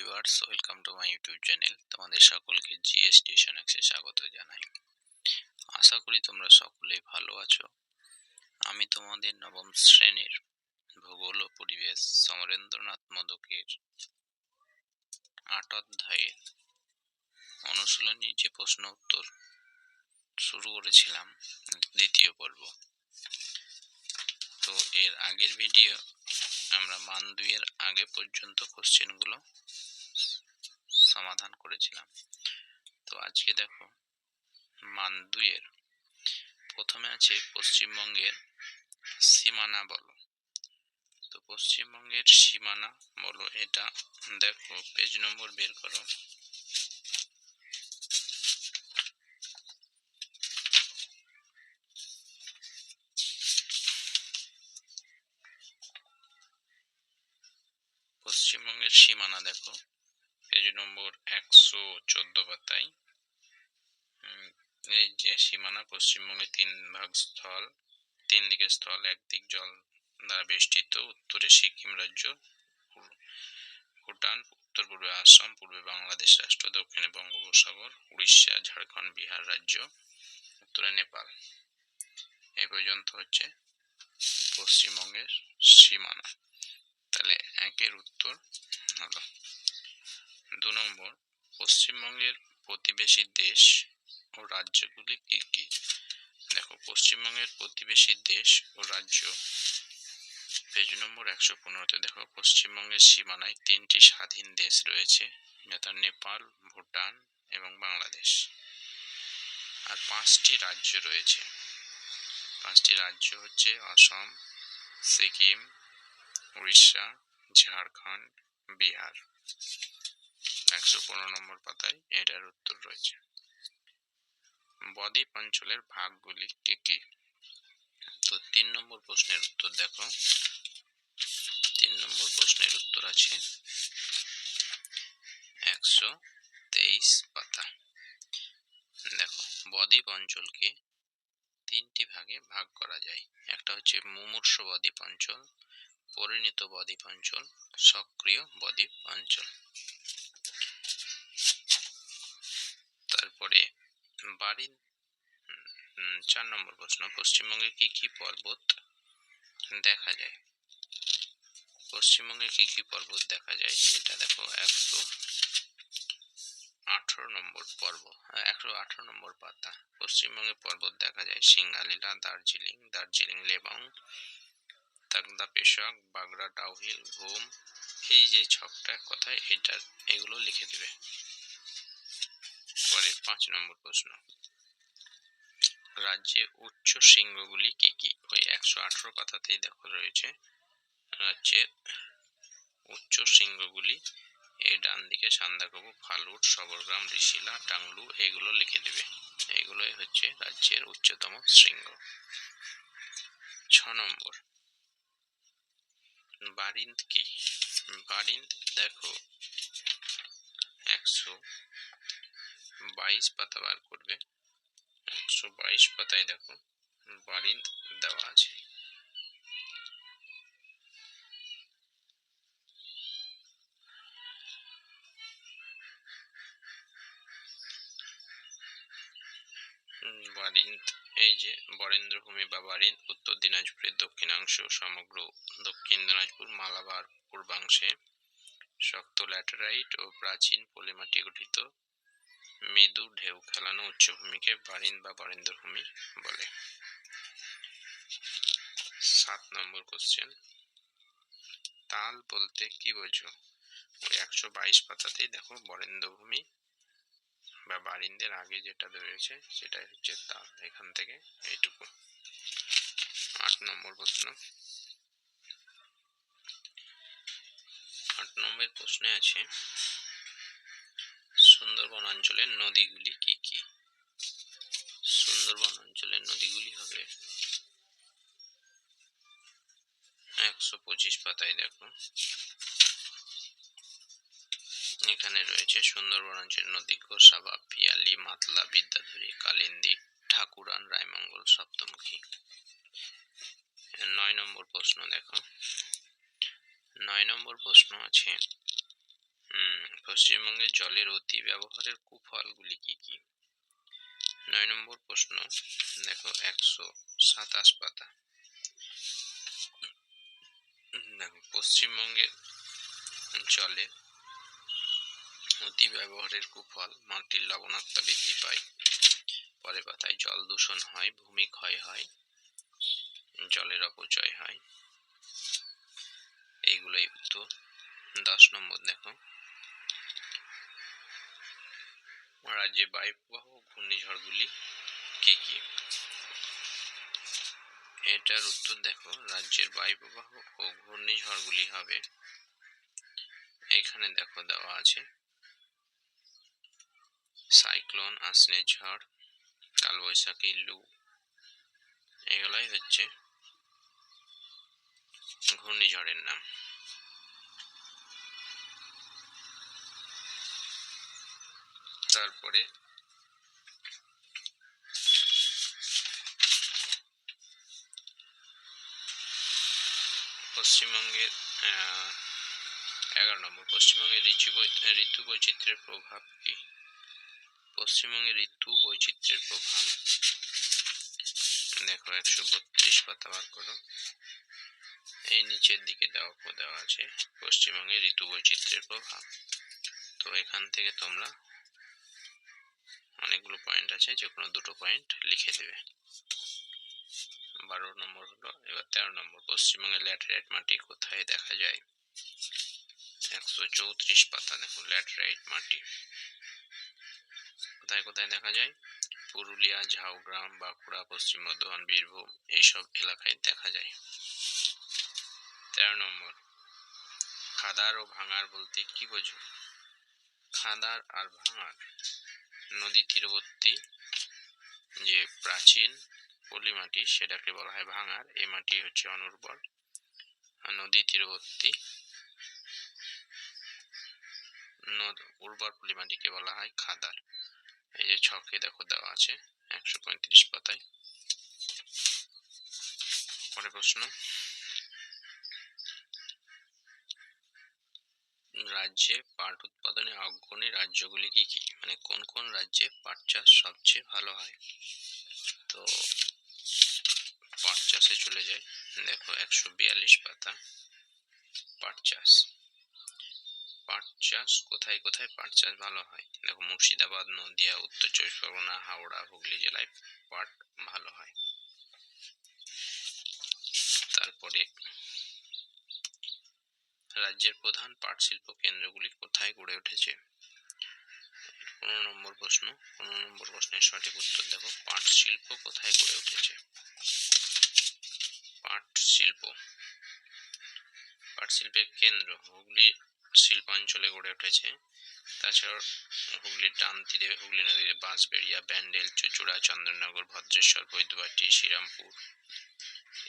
Viewers welcome to my YouTube channel তোমাদের সকলকে GS tuition অ্যাক্সে স্বাগত জানাই। আশা করি তোমরা সকলেই ভালো আছো। আমি তোমাদের নবম শ্রেণির ভূগোল ও পরিবেশ সমরেন্দ্রনাথ মদকের আট অধ্যায়ের অনুশীলনী যে প্রশ্ন উত্তর শুরু করেছিলাম দ্বিতীয় পর্ব। তো এর আগের ভিডিও আমরা মান দুইয়ের আগে পর্যন্ত কোশ্চেনগুলো সমাধান করেছিলাম। তো আজকে দেখো মান দুইয়ের প্রথমে আছে পশ্চিমবঙ্গের সীমানা বলো। তো পশ্চিমবঙ্গের সীমানা বলো, এটা দেখো পেজ নম্বর বের করো। চোদ্দ পাতায় এই যে সীমানা পশ্চিমবঙ্গের তিন ভাগ স্থল, তিন দিকে স্থল একদিক জল দ্বারা বেষ্টিত, উত্তরে সিকিম রাজ্য ভুটান, উত্তর পূর্বে আসাম, পূর্বে বাংলাদেশ রাষ্ট্র, দক্ষিণে বঙ্গোপসাগর, উড়িষ্যা, ঝাড়খণ্ড, বিহার রাজ্য, উত্তরে নেপাল। এই পর্যন্ত হচ্ছে পশ্চিমবঙ্গের সীমানা। তাহলে একের উত্তর হলো। পশ্চিমবঙ্গের প্রতিবেশী দেশ ও রাজ্যগুলি কি কি? দেখো, পশ্চিমবঙ্গের প্রতিবেশী দেশ ও রাজ্য পেজ নম্বর একশো পনেরোতে দেখো, পশ্চিমবঙ্গের সীমানায় তিনটি স্বাধীন দেশ রয়েছে, যথা নেপাল, ভুটান এবং বাংলাদেশ। আর পাঁচটি রাজ্য রয়েছে। পাঁচটি রাজ্য হচ্ছে অসম সিকিম, উড়িষ্যা, ঝাড়খণ্ড, বিহার। একশো পনেরো নম্বর পাতায় এটার উত্তর রয়েছে। বদ্বীপ অঞ্চলের ভাগগুলি কি কি? তো তিন নম্বর প্রশ্নের উত্তর দেখো। তিন নম্বর প্রশ্নের উত্তর আছে একশো তেইশ পাতা। দেখো, বদ্বীপ অঞ্চলকে তিনটি ভাগে ভাগ করা যায়। একটা হচ্ছে মুমূর্ষ বদ্বীপ অঞ্চল, পরিণত বদ্বীপ অঞ্চল, সক্রিয় বদ্বীপ অঞ্চল। বাড়ি? চার নম্বর প্রশ্ন, পশ্চিমবঙ্গে কি কি পর্বত দেখা যায়? পশ্চিমবঙ্গে কি কি পর্বত দেখা যায়? এটা দেখো, একশো আঠারো নম্বর পর্ব একশো আঠারো নম্বর পাতা। পশ্চিমবঙ্গে পর্বত দেখা যায়, সিঙ্গালীলা, দার্জিলিং দার্জিলিং, লেবং তাগদা পেশক, বাগড়া ডাউহিল ঘুম। এই যে ছকটা কথায় এটার এগুলো লিখে দেবে। পরে পাঁচ নম্বর প্রশ্ন। রাজ্যে উচ্চ শৃঙ্গগুলি কি কি? ওই একশো আঠারো পাতাতেই দেখো রয়েছে। রাজ্যের উচ্চ শৃঙ্গগুলি এই ডান দিকে সান্দাকবু ফালুট, সবরগ্রাম, ঋষিলা, টাংলু এগুলো লিখে দেবে। এগুলোই হচ্ছে রাজ্যের উচ্চতম শৃঙ্গ। ছ নম্বর। বারিন্দ কি? বারিন্দ দেখো, একশো বাইশ পাতা বার করবে। একশো বাইশ পাতায় দেখো বারিন্দ দেওয়া আছে। বারিন্দ এই যে বরেন্দ্রভূমি বা বারিন্দ উত্তর দিনাজপুরের দক্ষিণাংশ, সমগ্র দক্ষিণ দিনাজপুর, মালাবার পূর্বাংশে, শক্ত ল্যাটেরাইট ও প্রাচীন পলিমাটি গঠিত। মৃদু ঢেউ খেলানো উচ্চভূমিকে বারিন বা বরেন্দ্রভূমি বলে। সাত নম্বর কোশ্চেন তাল বলতে কি বোঝো? ওই একশো বাইশ পাতাতেই দেখো বরেন্দ্রভূমি বা বারিন্দের আগে যেটা রয়েছে, সেটাই হচ্ছে তাল এখান থেকে এইটুকু। আট নম্বর প্রশ্ন। আট নম্বর প্রশ্নে আছে সুন্দরবন অঞ্চলের নদীগুলি কি কি? সুন্দরবন অঞ্চলের নদীগুলি হবে একশো পঁচিশ পাতায় দেখো। এখানে রয়েছে সুন্দরবন অঞ্চলের নদী গোসাবা পিয়ালি, মাতলা, বিদ্যাধরী, কালিন্দী, ঠাকুরান, রায়মঙ্গল, সপ্তমুখী। নয় নম্বর প্রশ্ন দেখো। নয় নম্বর প্রশ্ন আছে পশ্চিমবঙ্গে জলের অতি ব্যবহারের কুফলগুলি কি কি? নয় নম্বর প্রশ্ন, দেখো, একশো সাতাশ পাতা। দেখো পশ্চিমবঙ্গের জলে অতি ব্যবহারের কুফল, মাটির লবণাক্ততা বৃদ্ধি পায়। পরে পাতায় জল দূষণ হয়, ভূমি ক্ষয় হয়, জলের অপচয় হয়। এইগুলোই উত্তর। দশ নম্বর, দেখো রাজ্যে বায়ুপ্রবাহ ঘূর্ণিঝড়গুলি কি কি? এটার উত্তর দেখো, রাজ্যের বায়ুপ্রবাহ ও ঘূর্ণিঝড়গুলি হবে। এখানে দেখো দেওয়া আছে, সাইক্লোন আসনে ঝড়, কালবৈশাখী, লু, এগুলাই হচ্ছে ঘূর্ণিঝড়ের নাম। তারপরে পশ্চিমবঙ্গের এগারো নম্বর পশ্চিমবঙ্গের ঋতু ঋতু বৈচিত্র্যের প্রভাব কি? পশ্চিমবঙ্গের ঋতু বৈচিত্র্যের প্রভাব, দেখো একশো বত্রিশ পাতা বার করো। এই নিচের দিকে দেওয়া দেওয়া আছে, পশ্চিমবঙ্গে ঋতু বৈচিত্র্যের প্রভাব। তো এখান থেকে তোমরা অনেকগুলো পয়েন্ট আছে যে কোনো দুটো পয়েন্ট লিখে দেবে। বারো নম্বর হলো, এবার তেরো নম্বর। পশ্চিমবঙ্গে ল্যাটেরাইট মাটি কোথায় দেখা যায়? একশো চৌত্রিশ পাতা দেখো ল্যাটেরাইট মাটি। কোথায় কোথায় দেখা যায়? পুরুলিয়া ঝাড়গ্রাম বাঁকুড়া, পশ্চিম বর্ধমান, বীরভূম, এইসব এলাকায় দেখা যায়। তেরো নম্বর। খাদার ও ভাঙার বলতে কি বোঝো? খাদার আর ভাঙার নদী তীরবর্তী যে প্রাচীন পলি মাটি, সেটাকে বলা হয় ভাঙার। এই মাটি হচ্ছে অনুর্বর। নদী তীরবর্তী উর্বর পলি মাটিকে বলা হয় খাদার। এই যে ছকে দেখো দেওয়া আছে, একশো পঁয়ত্রিশ পাতায়। পরে প্রশ্ন। রাজ্যে পাট উৎপাদনে অগ্রণী রাজ্যগুলি কি কি? মানে কোন কোন রাজ্যে পাট চাষ সবচেয়ে ভালো হয়? তো পাট চাষে চলে যায় দেখো একশো বিয়াল্লিশ পাতা পাট চাষ। পাট চাষ কোথায় কোথায় পাট চাষ ভালো হয়? দেখো মুর্শিদাবাদ, নদিয়া, উত্তর চব্বিশ পরগনা, হাওড়া, হুগলি জেলায় পাট ভালো হয়। তারপরে রাজ্যের প্রধান পাট শিল্প কেন্দ্রগুলি কোথায় গড়ে উঠেছে? পনেরো নম্বর প্রশ্ন, পনেরো নম্বর প্রশ্নের সঠিক উত্তর দেখো। পাট শিল্প কোথায় গড়ে উঠেছে? পাট শিল্প। পাট শিল্পের কেন্দ্র হুগলি শিল্পাঞ্চলে গড়ে উঠেছে। তাছাড়াও হুগলির ডান তীরে, হুগলি নদীর বাঁশবেড়িয়া, ব্যান্ডেল, চুচুড়া চন্দ্রনগর ভদ্রেশ্বর, বৈদ্যবাটি, শ্রীরামপুর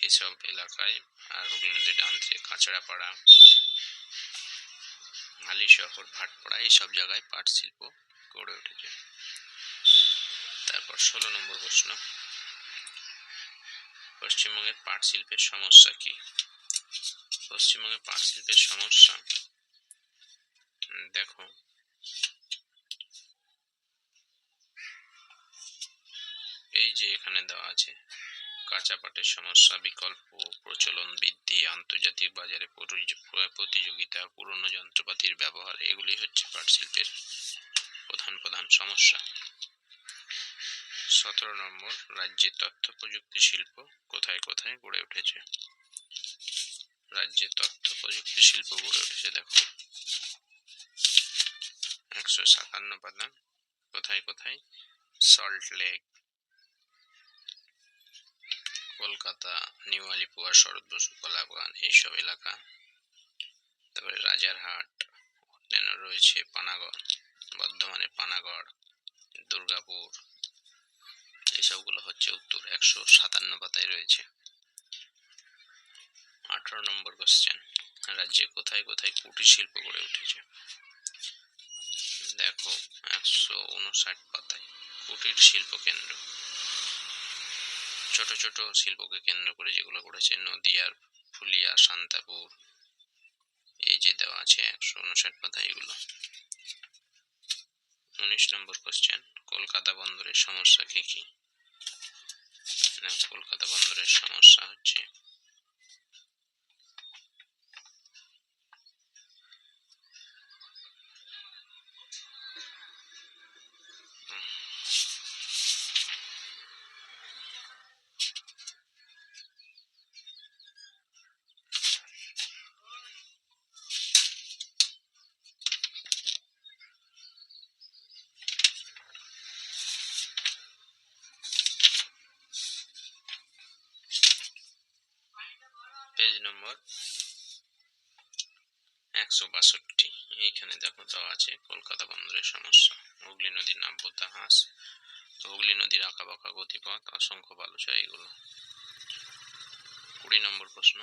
এসব এলাকায় আর হুগলি নদীর ডান তীরে কাঁচড়াপাড়া হালি শহর, ভাটপাড়া, এইসব জায়গায় পাট শিল্প গড়ে উঠেছে। তারপর ষোলো নম্বর প্রশ্ন। পশ্চিমবঙ্গের পাট শিল্পের সমস্যা কি? পশ্চিমবঙ্গে পাট শিল্পের সমস্যা দেখো। এই যে এখানে দেওয়া আছে কাঁচা পাটের সমস্যা, বিকল্প প্রচলন বৃদ্ধি, আন্তর্জাতিক বাজারে প্রতিযোগিতা, পুরনো যন্ত্রপাতির ব্যবহার, এগুলি হচ্ছে পাট শিল্পের প্রধান প্রধান সমস্যা। সতেরো নম্বর রাজ্যে তথ্য প্রযুক্তি শিল্প কোথায় কোথায় গড়ে উঠেছে? রাজ্যে তথ্য প্রযুক্তি শিল্প গড়ে উঠেছে, দেখো। একশো সাতান্ন পাতা কোথায় কোথায়? Salt Lake Kolkata, New Alipore, Sarat Bose, Kalabagan, এইসব এলাকা। তারপরে রাজারহাট, অন্যান্য রয়েছে পানাগড় বর্ধমানে পানাগড়, দুর্গাপুর। এইসবগুলো হচ্ছে উত্তর, একশো সাতান্ন পাতায় রয়েছে। আঠারো নম্বর কোশ্চেন রাজ্যে কোথায় কোথায় কুটির শিল্প গড়ে উঠেছে? দেখো, একশো উনষাট পাতায় কুটির শিল্প কেন্দ্র। ছোট ছোট শিল্পকে কেন্দ্র করে যেগুলো করেছে নদিয়ার, ফুলিয়া, শান্তাপুর, এই যে দেওয়া আছে একশো উনষাট পাতা এগুলো। উনিশ নম্বর কোশ্চেন কলকাতা বন্দরের সমস্যা কি কি? কলকাতা বন্দরের সমস্যা হচ্ছে একশো বাষট্টি। এইখানে দেখো দেওয়া আছে কলকাতা বন্দরের সমস্যা। হুগলি নদীর নাব্যতা হ্রাস। হুগলি নদীর আঁকাবাঁকা গতিপথ, অসংখ্য বালুচা এইগুলো কুড়ি নম্বর প্রশ্ন।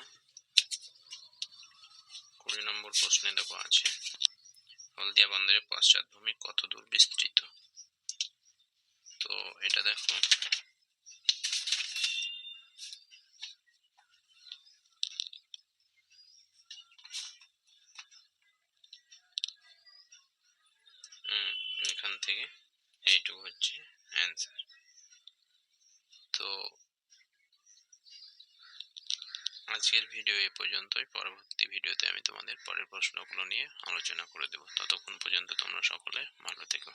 কুড়ি নম্বর প্রশ্নে দেখো আছে, হলদিয়া বন্দরের পশ্চাৎভূমি কত দূর বিস্তৃত? তো এটা দেখো উম, এখান থেকে এইটুকু হচ্ছে অ্যান্সার তো আজকের ভিডিও এ পর্যন্তই। পরবর্তী ভিডিওতে আমি তোমাদের পরের প্রশ্নগুলো নিয়ে আলোচনা করে দেবো। ততক্ষণ পর্যন্ত তোমরা সকলে ভালো থেকো।